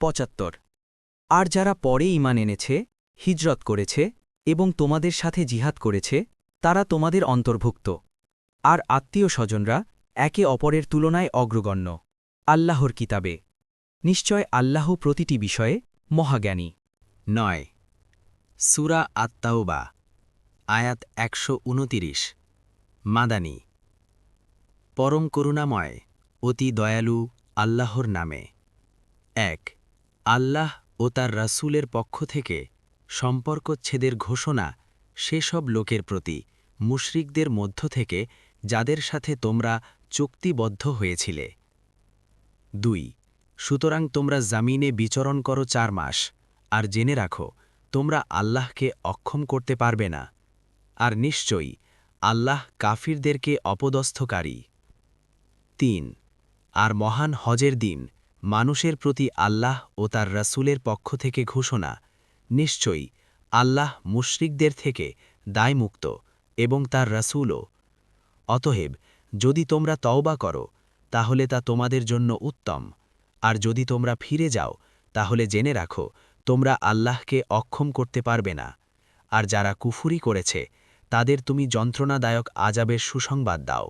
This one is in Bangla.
পঁচাত্তর। আর যারা পরে ইমান এনেছে, হিজরত করেছে এবং তোমাদের সাথে জিহাদ করেছে, তারা তোমাদের অন্তর্ভুক্ত। আর আত্মীয় স্বজনরা একে অপরের তুলনায় অগ্রগণ্য। আল্লাহর কিতাবে। নিশ্চয় আল্লাহ প্রতিটি বিষয়ে মহাজ্ঞানী। নয়। সুরা আত্মাউবা আয়াত একশো উনতিরিশ। মাদানী। পরম করুণাময়, অতি দয়ালু আল্লাহর নামে। এক। আল্লাহ ও তার রাসূলের পক্ষ থেকে সম্পর্কচ্ছেদের ঘোষণা সেসব লোকের প্রতি, মুশরিকদের মধ্য থেকে, যাদের সাথে তোমরা চুক্তিবদ্ধ হয়েছিলে। দুই, সুতরাং তোমরা জামিনে বিচরণ করো চার মাস, আর জেনে রাখো, তোমরা আল্লাহকে অক্ষম করতে পারবে না। আর নিশ্চয়ই, আল্লাহ কাফিরদেরকে অপদস্থকারী। তিন, আর মহান হজের দিন মানুষের প্রতি আল্লাহ ও তার রাসূলের পক্ষ থেকে ঘোষণা, নিশ্চয়ই আল্লাহ মুশরিকদের থেকে দায়মুক্ত এবং তার রাসূলও। অতএব, যদি তোমরা তওবা করো, তাহলে তা তোমাদের জন্য উত্তম। আর যদি তোমরা ফিরে যাও, তাহলে জেনে রাখো, তোমরা আল্লাহকে অক্ষম করতে পারবে না। আর যারা কুফুরি করেছে, তাদের তুমি যন্ত্রণাদায়ক আজাবের সুসংবাদ দাও।